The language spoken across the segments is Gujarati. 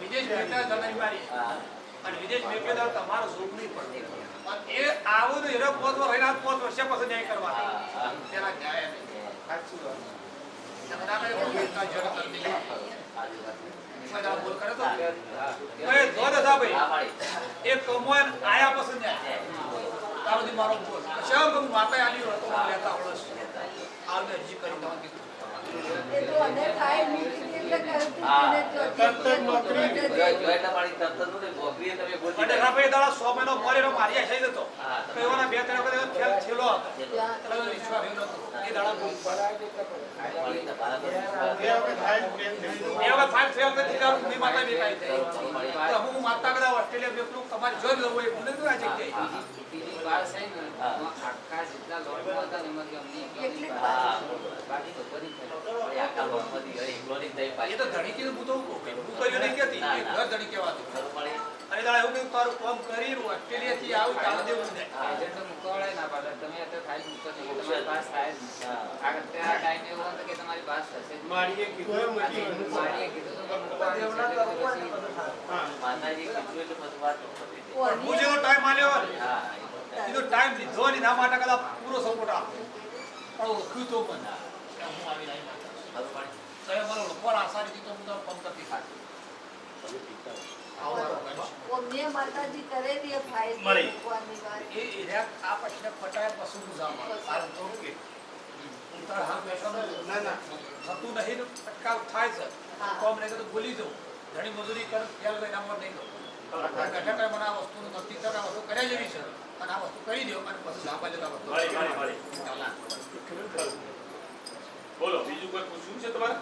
વિદેશ. અને વિદેશ તમારો નહીં પડે એ આવું ને એનો પોત રહીને પોત વર્ષે પછી ન્યાય કરવા. હા, હા. તેના ન્યાય નહીં. તો? આયા પછી ન્યાય તારો મારો બોલ આમ માતા આલી હોય તો મને લેતા આવડે છે આવને હજી કરી દઉં કીધું એ તો અને થાય meeting એટલે કરતી હા. ત્યાં. માતા કદાચ ઓસ્ટ્રેલિયા તમારે તમારી જોઈ લઉં એ મને તો આ જગ્યાએ. બધી તમારી પાસ થશે મારીએ કીધું. મારીએ કીધું પછી કીધું એટલે પછી વાત હું જેવો ટાઈમ આલ્યો હા, કીધું ટાઈમ લીધો ને એના માટે કદાચ પૂરો સપોર્ટ આપો. પણ ઓળખ્યું તો મને. હું આવી નહીં માળી? મને ઓળખવા આસાની થી તો હું તો ફોન ખાતી માતાજી. વાત. એ આ પછી ફટાય તો કે થતું નહીં અટકાવ થાય છે. કોમ નહીં તો ભૂલી દઉં ઘણી મજૂરી કર ખ્યાલ લઈને આમાં નહીં દઉં ઘટા મને આ વસ્તુનું નથી થતા આ વસ્તુ કર્યા જેવી છે. અને આ વસ્તુ કરી દો અને પછી લાંબા જતા વસ્તુ. બોલો બીજું કોઈ પૂછવું છે તમારે?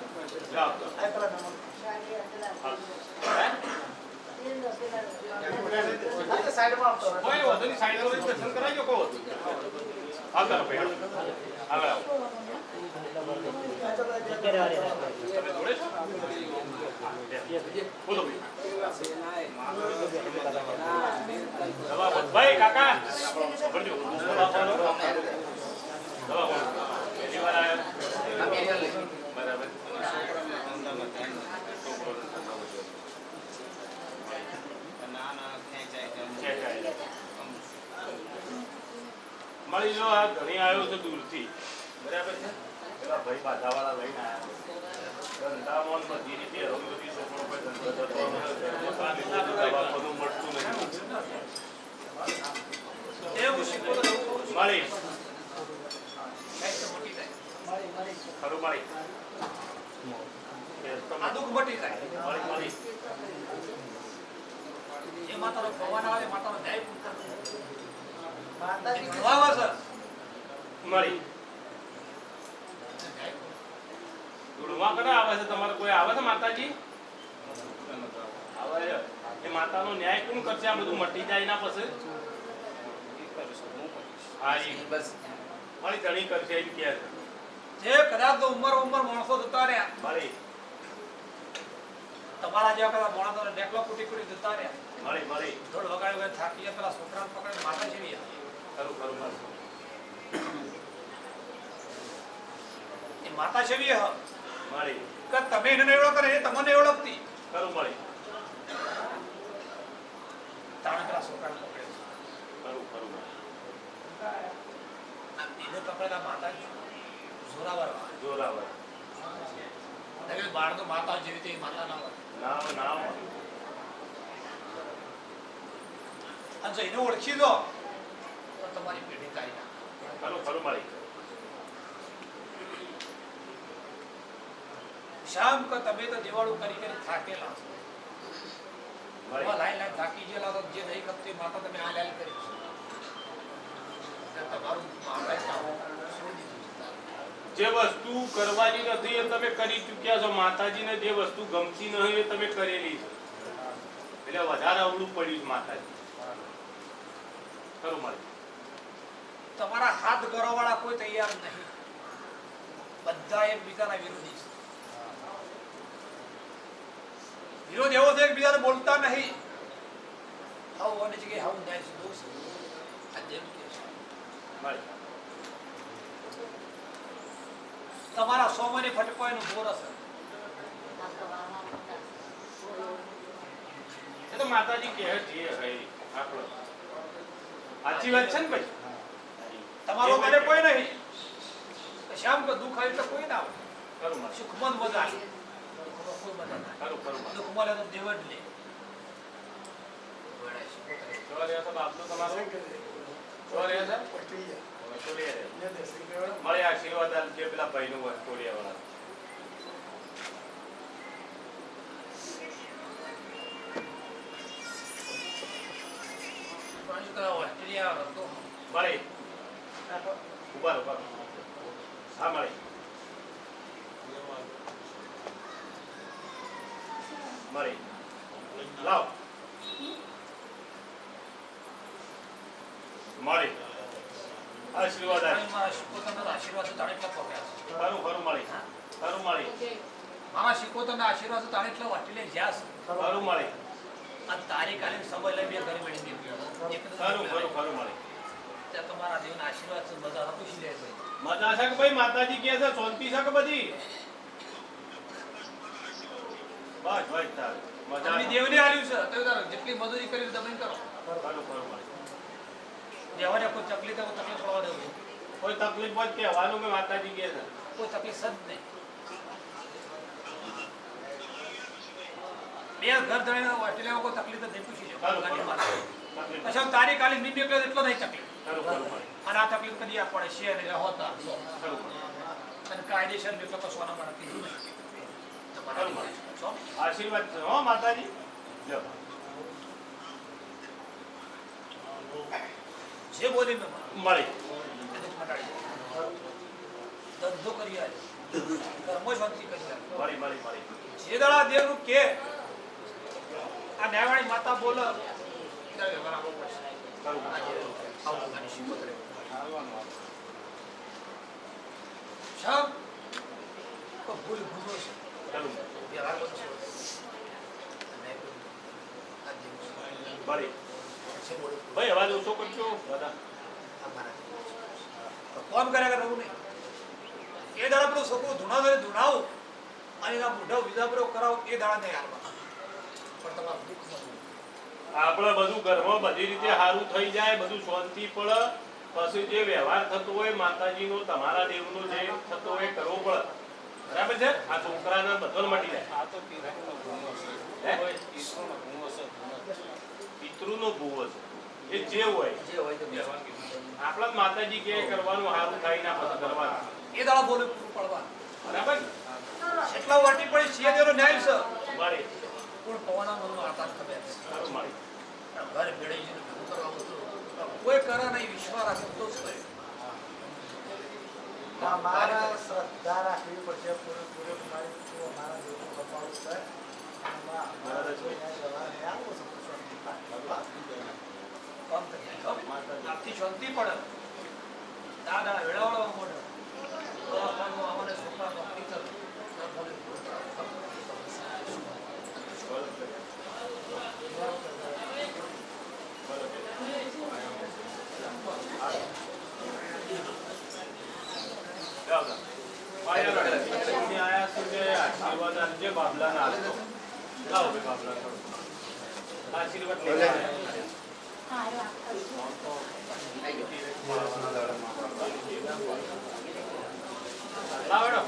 કોઈ વાંધો નહીં, સાઈડ પર દર્શન કરાવી દો, કહો આગળ આવો. બોલો ભાઈ. ભાઈ, કાકા. મળી જો આ ઘણી આવ્યો છે દૂરથી બરાબર છે પેલા ભાઈ બાધાવાળા લઈને આવ્યા મળી કંઈક તો મટી જાય. ખરું મળી એ તો આ દુઃખ મટી જાય મળી મળી એ માતાનો ભગવાન આવે માતાનો ન્યાય પૂરો કરે. એ ભણવા આવે છે. મળી ન્યાય પૂરો. ધૂળમાં આવે છે તમારે કોઈ આવે છે માતાજી? આવે છે. એ માતાનો ન્યાય કોણ કરશે? આ બધું મટી જાય ના પછી? હા ઈ બસ મળી ઘણી કરશે એમ કહે છે. જે કદાચ તો ઉંમર ઉંમર માણસો જતા રહ્યા. મળી તમારા જેવા કદાચ માણસો ડેકલો કુટી કુટી જતા રહ્યા. મળી મળી ઢોલ વગાડી વગાડી થાકી ગયા પેલા પકડીને માતા જેવી. ખરું ખરું એ માતા જેવી હ. મળી કે તમે એને નહીં કરે એ તમને ઓળખતી ખરું મળી તાણે પેલા પકડે. ખરું ખરું આ જોરાવર. જોરાવર. બાળ તો માતા જેવી તે માતા ના હોય. નામ અને જો એને ઓળખી દો તો તમારી પેઢી કાઢી નાખે. ખરું ખરું મળી શામ કો તમે તો દેવાળું કરી કરી થાકેલા છો. લાઈ લાઈન થાકી ગયેલા તો જે નહીં કરતી માતા તમે આ લાઈન કરી છે તમારું છોડી. જે વસ્તુ કરવાની નથી એ તમે કરી ચૂક્યા છો. માતાજીને જે વસ્તુ ગમતી નહીં એ તમે કરેલી છે. એટલે વધારે અવળું પડ્યું છે માતાજી. ખરું મળી તમારા હાથ ગરવાવાળા કોઈ તૈયાર નહીં. બધા એકબીજાના વિરોધી છે વિરોધ એવો છે એકબીજાને બોલતા નહીં. હાઉ વોટ ઇઝ કે હાઉ ધેટ ઇઝ દોષ આ જેમ કે તમારા સો મહિને ફટકોયનું બોર હશે. એ તો માતાજી કહે છે ભાઈ આપણો સાચી વાત છે ને ભાઈ? તમારો મને કોઈ નહીં. શ્યામ કે દુખ આવે તો કોઈ ના આવે ખરું મજા સુખમન બધા દુઃખમાં કોઈ બધા ના ખરું ખરું મળે દુઃખ મળે તો. દેવ જ લે જો રહ્યા છો બાપનું તમારું જો રહ્યા છે છોડીએ રે. મળે આશીર્વાદ આલજે પેલા ભાઈનું હોય છોડીયા વાળા પણ શું કહેવાય, ઓસ્ટ્રેલિયા હતો મળે ઊભા ઊભા હા મળે મળે લાવ મળે આશીર્વાદ આલ. અને મારા શિકોતરના આશીર્વાદ તો તાણે એટલા પહોંચ્યા છે. ખરું ખરું મળે ખરું મળે મારા શિકોતરના આશીર્વાદ તો તાણે એટલા ઓસ્ટ્રેલિયા જ્યાં છે. ખરું મળે અને તારીખ આલીને સમય લઈ બે ઘરે મળી નીકળ્યો. એક તો ખરું ખરું ખરું મળે ત્યાં તમારા દેવના આશીર્વાદ છે બધા પૂછી લે ભાઈ મજા છે કે ભાઈ માતાજી કહે છે શાંતિ છે કે બધી બસ બસ ચાલ મજા દેવને આલ્યું છે. તો તારે જેટલી મજૂરી કરી તમે કરો. ખરું ખરું દેવાને કોઈ તકલીફ હોય, તકલીફ પડવા દેવું કોઈ તકલીફ હોય કહેવાનું કે માતાજી કહે છે કોઈ તકલીફ જ નહીં. બે ઘર ધણીને ઓસ્ટ્રેલિયામાં કોઈ તકલીફ નહીં પૂછી લો પછી આમ તારીખ મીન નહીં એટલો નહીં તકલીફ. અને આ તકલીફ કદી આ પડે છે અને હોતા અને કાયદેસર નીકળે તો સોના મળે કીધું ને તમારા ખરું મળે. છો? આશીર્વાદ છે. હો માતાજી. લો જે બોલી મળે. ધંધો કરી આલે. કર્મો ભક્તિ કરી. મળી મળી મળે. જે દેવનું કે આ ન્યાયવાળી માતા બોલે. ત્યારે વ્યવહાર આપવો પડશે. ખરું આ જે આવું બધાની શીખવત રહે. શમ? કોઈ ભૂલ ભૂલો છે. ખરું વ્યવહાર બધો છે. અને આ દેવ છે. મળે ભાઈ અવાજ ઓછો કરજો. આ તો કોમ કર્યા કરે એવું નહીં. એ દાડા પેલો છોકરો ધૂણા ધૂણાવો. અને એના મોઢા વિધાપરો કરાવો એ દાડા નહીં હાલવા. પણ તમારું દુઃખ આપણે બધું ઘરમાં બધી રીતે સારું થઈ જાય બધું શાંતિ પડે. પછી જે વ્યવહાર થતો હોય માતાજીનો તમારા દેવનો જે થતો હોય કરવો પડે. બરાબર છે? આ છોકરાના બધો મટી જાય. હે? પિતૃનો ભૂવો છે એ જે હોય. જે હોય તે આપણા જ માતાજી કે કરવાનું સારું થાય ના પછી કરવાનું. એ દાડા બોલે પડવા બરાબર? એટલા વાટી પડી છે તેનો ન્યાય છે. મારે. કોણ પવના મનનો આતાસ ખબર છે. સારું મળે ઘર ભેળાઈ જઈને ભેગું કરવા તો કોઈ કરા નહીં વિશ્વાસ રાખે તો જ કરે મારા શ્રદ્ધા રાખવી પડશે. પૂરેપૂરે મારી પૂરો મારા દેવનું કપાળું છે. અમારા તો. આપથી શાંતિ મોઢે દવાખાનું આવવાને છોકરા નોકરી કરે તો આયા. ম্যাডাম